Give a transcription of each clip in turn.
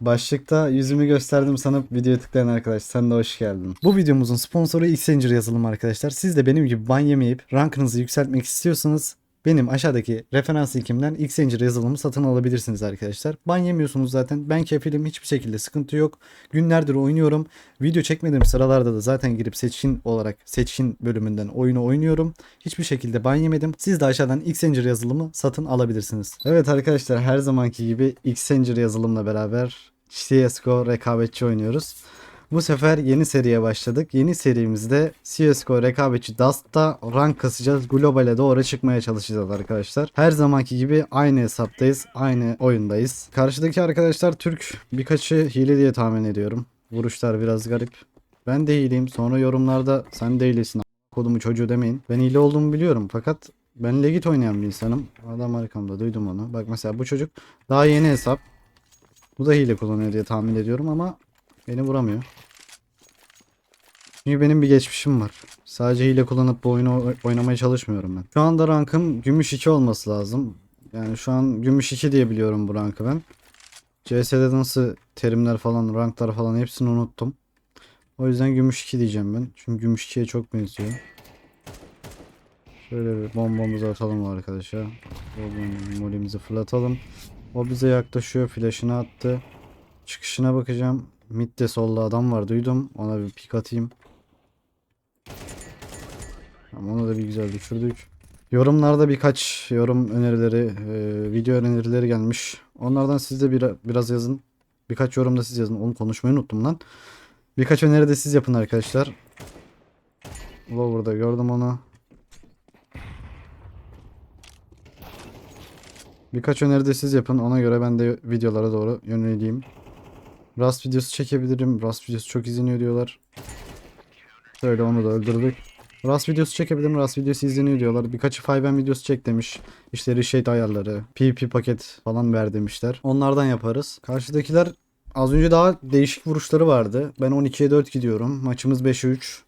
Başlıkta yüzümü gösterdim sanıp videoya tıklayan arkadaş sen de hoş geldin. Bu videomuzun sponsoru Xchanger yazılım arkadaşlar. Siz de benim gibi ban yemeyip rankınızı yükseltmek istiyorsanız benim aşağıdaki referans linkimden Xchanger yazılımı satın alabilirsiniz arkadaşlar. Ban yemiyorsunuz zaten. Ben kefilim hiçbir şekilde sıkıntı yok. Günlerdir oynuyorum. Video çekmediğim sıralarda da zaten girip seçkin olarak seçkin bölümünden oyunu oynuyorum. Hiçbir şekilde ban yemedim. Siz de aşağıdan Xchanger yazılımı satın alabilirsiniz. Evet arkadaşlar her zamanki gibi Xchanger yazılımla beraber CSGO rekabetçi oynuyoruz. Bu sefer yeni seriye başladık. Yeni serimizde CSGO rekabetçi Dust'ta rank kasacağız. Global'e doğru çıkmaya çalışacağız arkadaşlar. Her zamanki gibi aynı hesaptayız. Aynı oyundayız. Karşıdaki arkadaşlar Türk. Birkaçı hile diye tahmin ediyorum. Vuruşlar biraz garip. Ben de hileyim. Sonra yorumlarda sen de hilesin. Kodumu çocuğu demeyin. Ben hile olduğumu biliyorum. Fakat ben legit oynayan bir insanım. Adam arkamda duydum onu. Bak mesela bu çocuk daha yeni hesap. Bu da hile kullanıyor diye tahmin ediyorum ama beni vuramıyor. Çünkü benim bir geçmişim var. Sadece hile kullanıp bu oyunu oy- oynamaya çalışmıyorum ben. Şu anda rankım gümüş 2 olması lazım. Yani şu an gümüş 2 diye biliyorum bu rankı ben. CS'de nasıl terimler falan, ranklar falan hepsini unuttum. O yüzden gümüş 2 diyeceğim ben. Çünkü gümüş 2'ye çok benziyor. Şöyle bir bombamızı atalım arkadaşa. Bom- Molimizi fırlatalım. O bize yaklaşıyor. Flash'ını attı. Çıkışına bakacağım. Mid'de solda adam var duydum. Ona bir pik atayım. Ama onu da bir güzel düşürdük. Yorumlarda birkaç yorum önerileri, e, video önerileri gelmiş. Onlardan siz de bir, biraz yazın. Birkaç yorum da siz yazın. Onu konuşmayı unuttum lan. Birkaç öneri de siz yapın arkadaşlar. Lower'da gördüm onu. Birkaç öneri de siz yapın. Ona göre ben de videolara doğru yöneleyim. Rust videosu çekebilirim. Rust videosu çok izleniyor diyorlar. Şöyle onu da öldürdük. Rust videosu çekebilirim. Rust videosu izleniyor diyorlar. Birkaçı 5M videosu çek demiş. İşte reshade ayarları, PvP paket falan ver demişler. Onlardan yaparız. Karşıdakiler az önce daha değişik vuruşları vardı. Ben 12'ye 4 gidiyorum. Maçımız 5'e 3.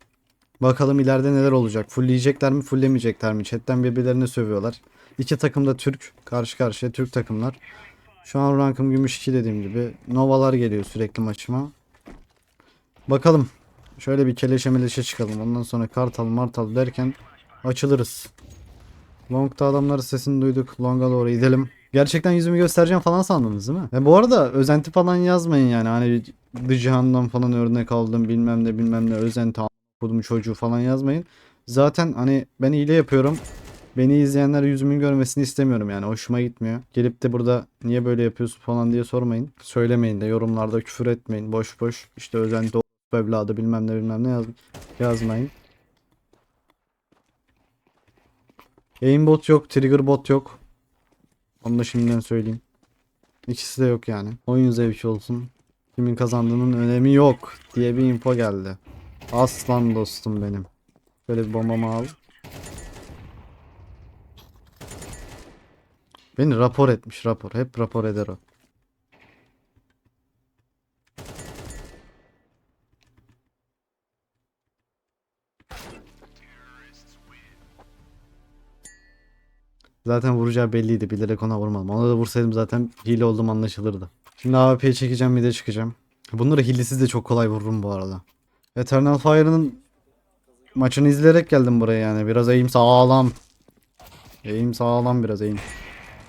Bakalım ileride neler olacak. Fullleyecekler mi, fulllemeyecekler mi? Chatten birbirlerini sövüyorlar. İki takım da Türk. Karşı karşıya Türk takımlar. Şu an rankım gümüş 2 dediğim gibi. Novalar geliyor sürekli maçıma. Bakalım. Şöyle bir keleşe meleşe çıkalım. Ondan sonra kartal martal derken açılırız. Long'da adamların sesini duyduk. Long'a doğru gidelim. Gerçekten yüzümü göstereceğim falan sandınız değil mi? E bu arada özenti falan yazmayın yani. Hani The falan örnek aldım bilmem ne bilmem ne özenti a**kodum çocuğu falan yazmayın. Zaten hani ben hile yapıyorum. Beni izleyenler yüzümün görmesini istemiyorum yani hoşuma gitmiyor. Gelip de burada niye böyle yapıyorsun falan diye sormayın. Söylemeyin de yorumlarda küfür etmeyin. Boş boş işte özenti o evladı bilmem ne bilmem ne yaz yazmayın. Aimbot yok, trigger bot yok. Onu da şimdiden söyleyeyim. İkisi de yok yani. Oyun zevki olsun. Kimin kazandığının önemi yok diye bir info geldi. Aslan dostum benim. Böyle bir bombamı al. Beni rapor etmiş rapor. Hep rapor eder o. Zaten vuracağı belliydi. Bilerek ona vurmadım. Ona da vursaydım zaten hile olduğum anlaşılırdı. Şimdi AWP'ye çekeceğim bir de çıkacağım. Bunları hilesiz de çok kolay vururum bu arada. Eternal Fire'ın maçını izleyerek geldim buraya yani. Biraz eğim sağlam. Eğim sağlam biraz eğim.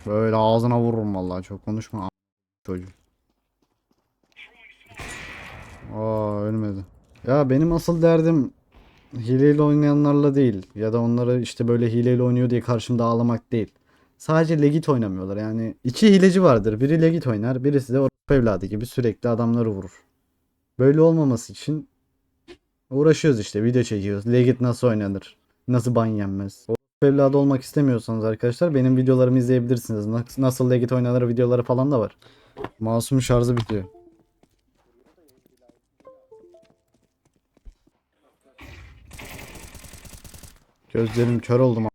Böyle ağzına vururum vallahi çok konuşma. Çocuğu. Aa ölmedi. Ya benim asıl derdim hileyle oynayanlarla değil. Ya da onları işte böyle hileyle oynuyor diye karşımda ağlamak değil. Sadece legit oynamıyorlar yani. iki hileci vardır. Biri legit oynar. Birisi de orospu evladı gibi sürekli adamları vurur. Böyle olmaması için uğraşıyoruz işte. Video çekiyoruz. Legit nasıl oynanır? Nasıl ban yenmez? Evladı olmak istemiyorsanız arkadaşlar benim videolarımı izleyebilirsiniz. Nas- Nasıl legit oynanır videoları falan da var. Masum şarjı bitiyor. Gözlerim kör oldum.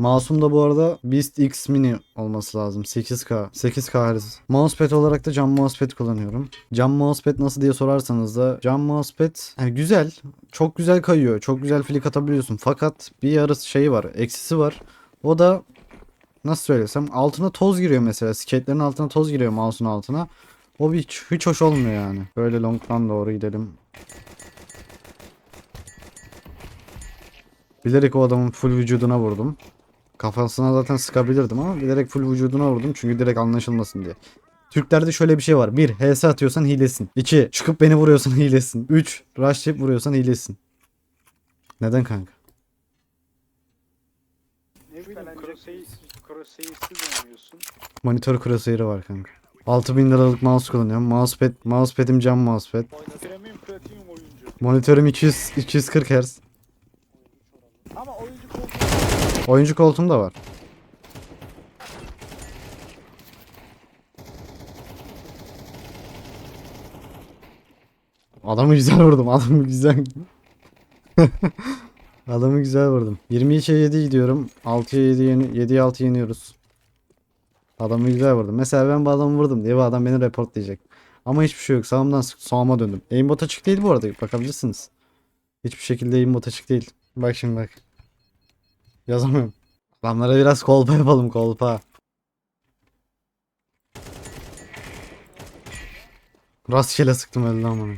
Masum da bu arada Beast X Mini olması lazım. 8K. 8K Hz. Mousepad olarak da cam mousepad kullanıyorum. Cam mousepad nasıl diye sorarsanız da cam mousepad yani güzel. Çok güzel kayıyor. Çok güzel flick atabiliyorsun. Fakat bir yarısı şeyi var. Eksisi var. O da nasıl söylesem altına toz giriyor mesela. Skate'lerin altına toz giriyor mouse'un altına. O hiç, hiç hoş olmuyor yani. Böyle long'dan doğru gidelim. Bilerek o adamın full vücuduna vurdum. Kafasına zaten sıkabilirdim ama bilerek full vücuduna vurdum çünkü direkt anlaşılmasın diye. Türklerde şöyle bir şey var. 1. HS atıyorsan hilesin. 2. Çıkıp beni vuruyorsan hilesin. 3. Rushlayıp vuruyorsan hilesin. Neden kanka? Ne bileyim crosshair, crosshair'siz oynuyorsun. Monitör crosshair'ı var kanka. 6000 liralık mouse kullanıyorum. Mousepad, mousepad'im cam mousepad. Premium platinum oyuncu. Monitörüm 200 240 Hz. Ama oyuncu koltuğu Oyuncu koltuğum da var. Adamı güzel vurdum. Adamı güzel. Adamı güzel vurdum. 22'ye 7 gidiyorum. 6'ya 7 yeni 7'ye 6 yeniyoruz. Adamı güzel vurdum. Mesela ben bu adamı vurdum diye bu adam beni reportlayacak. Ama hiçbir şey yok. Sağımdan sağıma döndüm. Aimbot açık değil bu arada. Bakabilirsiniz. Hiçbir şekilde aimbot açık değil. Bak şimdi bak. Yazamıyorum. Adamlara biraz kolpa yapalım kolpa. Rastgele sıktım öldü amına.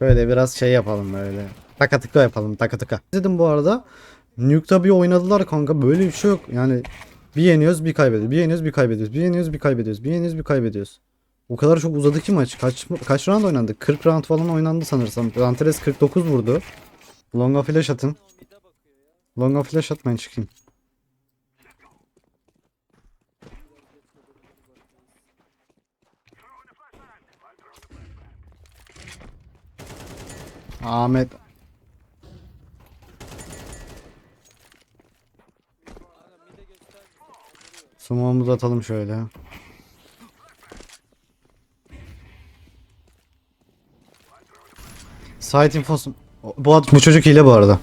Böyle biraz şey yapalım böyle. Taka tıka yapalım taka tıka. Dedim bu arada. Nuke'da bir oynadılar kanka böyle bir şey yok. Yani bir yeniyoruz bir kaybediyoruz. Bir yeniyoruz bir kaybediyoruz. Bir yeniyoruz bir kaybediyoruz. Bir yeniyoruz bir kaybediyoruz. O kadar çok uzadı ki maç. Kaç kaç round oynandı? 40 round falan oynandı sanırsam. Antares 49 vurdu. Longa flash atın. Longa flash atmayın çıkayım. Ahmet. Smoke'umuzu atalım şöyle. Site infosu. Bu, ad- bu çocuk hile bu arada.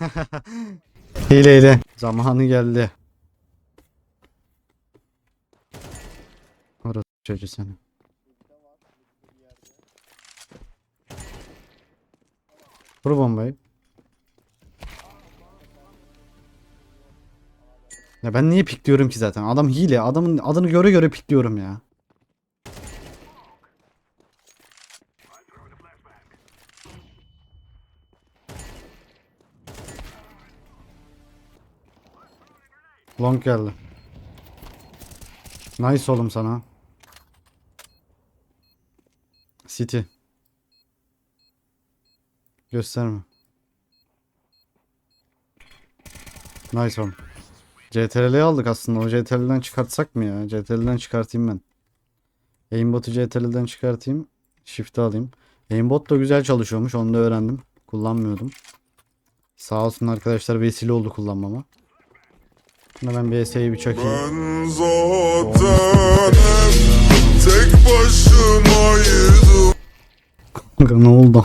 Hile hile. Zamanı geldi. Orası çocuğu seni. Vur bombayı. Ya ben niye pikliyorum ki zaten? Adam hile. Adamın adını göre göre pikliyorum ya. Long geldi. Nice oğlum sana. City. Gösterme. Nice oğlum. CTRL'yi aldık aslında. O CTRL'den çıkartsak mı ya? CTRL'den çıkartayım ben. Aimbot'u CTRL'den çıkartayım. Shift'i alayım. Aimbot da güzel çalışıyormuş. Onu da öğrendim. Kullanmıyordum. Sağ olsun arkadaşlar vesile oldu kullanmama. Buna ben bir ESA'yı bir çakayım. Ben zaten tek başımaydım Kanka ne oldu?